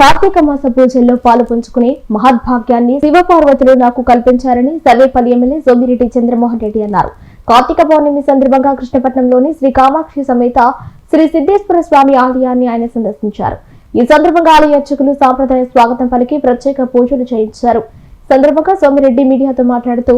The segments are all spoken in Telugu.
కార్తీక మాస పూజల్లో పాలు పంచుకునే మహద్భాగ్యాన్ని శివపార్వతులు నాకు కల్పించారని సర్వేపల్లి ఎమ్మెల్యే సోమిరెడ్డి చంద్రమోహన్ రెడ్డి అన్నారు. కార్తీక పౌర్ణమి సందర్భంగా కృష్ణపట్నంలోని శ్రీ కామాక్షి సమేత శ్రీ సిద్ధేశ్వర స్వామి ఆలయాన్ని ఆయన సందర్శించారు. ఈ సందర్భంగా ఆలయ అర్చకులు సాంప్రదాయ స్వాగతం పలికి ప్రత్యేక పూజలు చేయించారు. సందర్భంగా సోమిరెడ్డి మీడియాతో మాట్లాడుతూ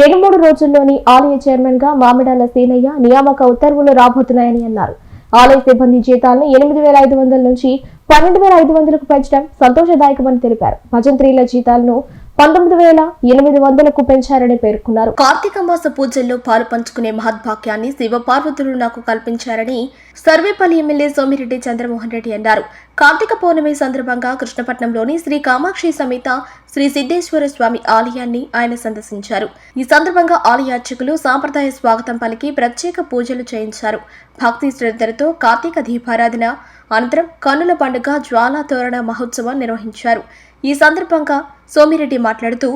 రెండు మూడు రోజుల్లోని ఆలయ చైర్మన్గా మామిడాల సీనయ్య నియామక ఉత్తర్వులు రాబోతున్నాయని అన్నారు. ఆలయ సిబ్బంది జీతాలను ఎనిమిది వేల ఐదు వందల నుంచి పన్నెండు వేల ఐదు వందలకు పెంచడం సంతోషదాయకమని తెలిపారు. భజంత్రీల జీతాలను పంతొమ్మిది వేల ఎనిమిది వందలకు పెంచారని పేర్కొన్నారు. కార్తీక మాస పూజల్లో పాలు పంచుకునే మహద్భాగ్యాన్ని శివ పార్వతులు నాకు కల్పించారని సర్వేపల్లి ఎమ్మెల్యే సోమిరెడ్డి చంద్రమోహన్ రెడ్డి అన్నారు. కార్తీక పౌర్ణమి సందర్భంగా కృష్ణపట్నంలోని శ్రీ కామాక్షి సమేత శ్రీ సిద్ధేశ్వర స్వామి ఆలయాన్ని ఆయన సందర్శించారు. ఈ సందర్భంగా ఆలయ అర్చకులు సాంప్రదాయ స్వాగతం పలికి ప్రత్యేక పూజలు చేయించారు. భక్తి శ్రద్ధలతో కార్తీక దీపారాధన అనంతరం కన్నుల పండుగ జ్వాలా తోరణ మహోత్సవం నిర్వహించారు. ఈ సందర్భంగా సోమిరెడ్డి మాట్లాడుతూ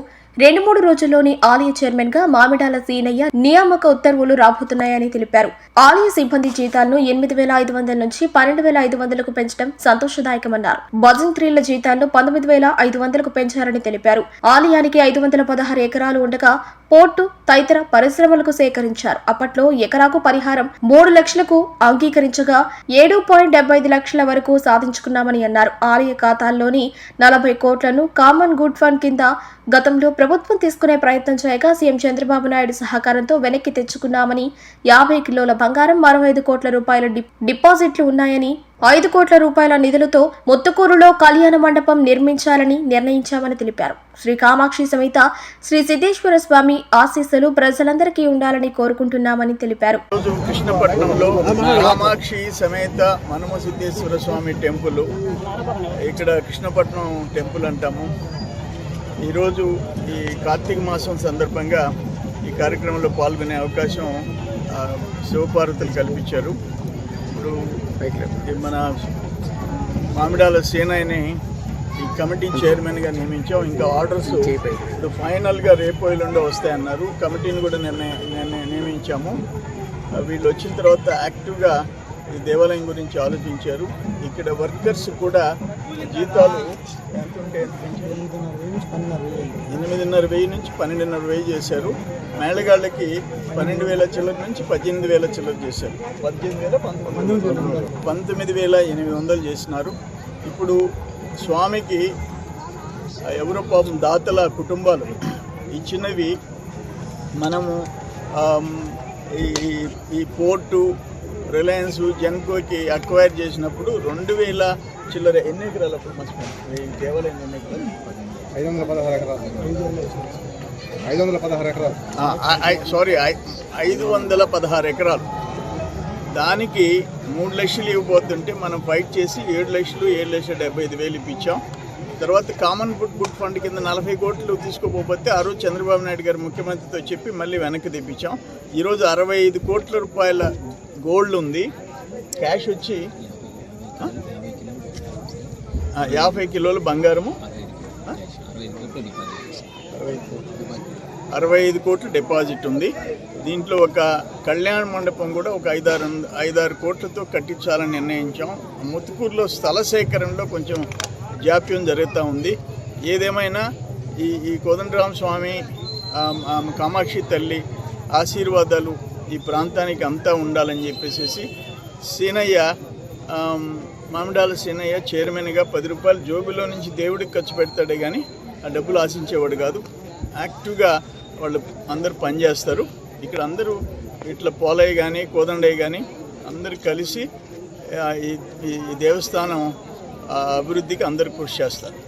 రెండు మూడు రోజుల్లోని ఆలయ చైర్మన్గా మామిడాల సీనయ్య నియామక ఉత్తర్వులు రాబోతున్నాయని తెలిపారు. ఆలయ సిబ్బంది జీతాలను ఎనిమిది వేల ఐదు వందల నుంచి పన్నెండు వేల ఐదు వందలకు పెంచడం సంతోషదాయకమన్నారు. భజంత్రీల జీతాలను పంతొమ్మిది వేల ఐదు వందలకు పెంచారని తెలిపారు. ఆలయానికి ఐదు వందల పదహారు ఎకరాలు ఉండగా పోర్టు తదితర పరిశ్రమలకు సేకరించారు. అప్పట్లో ఎకరాకు పరిహారం మూడు లక్షలకు అంగీకరించగా ఏడు పాయింట్ డెబ్బై ఐదు లక్షల వరకు సాధించుకున్నామని అన్నారు. ఆలయ ఖాతాల్లోని నలభై కోట్లను కామన్ గుడ్ ఫండ్ కింద గతంలో ప్రభుత్వం తీసుకునే ప్రయత్నం చేయగా సీఎం చంద్రబాబు నాయుడు సహకారంతో వెనక్కి తెచ్చుకున్నామని యాభై కిలోల బంగారం మరో ఐదు కోట్ల రూపాయల డిప్- డిపాజిట్లు ఉన్నాయని ఐదు కోట్ల రూపాయల నిధులతో ముత్తుకూరులో కళ్యాణ మండపం నిర్మించాలని నిర్ణయించామని తెలిపారు. శ్రీ కామాక్షి సమేత శ్రీ సిద్ధేశ్వర స్వామి ఆశీస్సులు ప్రజలందరికీ ఉండాలని కోరుకుంటున్నామని తెలిపారు. కృష్ణపట్నంలో కామాక్షి సమేత మనమ సిద్ధేశ్వర స్వామి టెంపుల్. ఇక్కడ కృష్ణపట్నం టెంపుల్ అంటాము. ఈరోజు ఈ కార్తీక మాసం సందర్భంగా ఈ కార్యక్రమంలో పాల్గొనే అవకాశం శివపార్వతులు కల్పించారు. ఇప్పుడు మన మామిడాల సేనని ఈ కమిటీ చైర్మన్గా నియమించాం. ఇంకా ఆర్డర్స్ ఇప్పుడు ఫైనల్గా రేపు ఎల్లుండో వస్తాయన్నారు. కమిటీని కూడా నిర్ణయ నియమించాము. వీళ్ళు వచ్చిన తర్వాత యాక్టివ్గా ఈ దేవాలయం గురించి ఆలోచించారు. ఇక్కడ వర్కర్స్ కూడా జీతాలు ఎంత ఉంటే? ఎనిమిదిన్నర వెయ్యి నుంచి పన్నెండున్నర వెయ్యి చేశారు. మేళగాళ్ళకి పన్నెండు వేల చిల్లర నుంచి పద్దెనిమిది వేల చిల్లర చేశారు. పద్దెనిమిది వేల పంతొమ్మిది పంతొమ్మిది వేల ఎనిమిది వందలు చేసినారు. ఇప్పుడు స్వామికి ఎవరో పాపం దాతల కుటుంబాలు ఇచ్చినవి మనము ఈ- ఈ పోర్టు రిలయన్స్ జెన్కోకి అక్వైర్ చేసినప్పుడు రెండు వేల చిల్లర ఎన్ని ఎకరాలు అప్పుడు మర్చిపోయాను ఈ దేవాలయం ఎన్ని ఎకరాలు ఐదు వందల పదహారు ఎకరాలు. ఐదు వందల పదహారు ఎకరాలు. సారీ ఐదు వందల పదహారు ఎకరాలు. దానికి మూడు లక్షలు ఇవ్వబోతుంటే మనం ఫైట్ చేసి ఏడు లక్షలు ఏడు లక్షల డెబ్బై ఐదు వేలు ఇప్పించాం. తర్వాత కామన్ ఫుడ్ గుడ్ ఫండ్ కింద నలభై కోట్లు తీసుకోపోతే ఆ రోజు చంద్రబాబు నాయుడు గారు ముఖ్యమంత్రితో చెప్పి మళ్ళీ వెనక్కి తెప్పించాం. ఈరోజు అరవై ఐదు కోట్ల రూపాయల గోల్డ్ ఉంది. క్యాష్ వచ్చి యాభై కిలోలు బంగారము. అరవై ఐదు కోట్లు. అరవై ఐదు కోట్లు డిపాజిట్ ఉంది. దీంట్లో ఒక కళ్యాణ మండపం కూడా ఒక ఐదారు ఐదారు కోట్లతో కట్టించాలని నిర్ణయించాం. ముత్తుకూరులో స్థల సేకరణలో కొంచెం జాప్యం జరుగుతూ ఉంది. ఏదేమైనా ఈ ఈ కోదండరామ స్వామి కామాక్షి తల్లి ఆశీర్వాదాలు ఈ ప్రాంతానికి అంతా ఉండాలని చెప్పేసి సీనయ్య మామిడాల సీనయ్య చైర్మన్గా పది రూపాయలు జోబులో నుంచి దేవుడికి ఖర్చు పెడతాడే కానీ ఆ డబ్బులు ఆశించేవాడు కాదు. యాక్టివ్గా వాళ్ళు అందరూ పనిచేస్తారు. ఇక్కడ అందరూ ఇట్లా పోలయ్య కానీ కోదండయ్య కానీ అందరూ కలిసి ఈ ఈ దేవస్థానం ఆ, అభివృద్ధికి అందరూ కృషి చేస్తారు.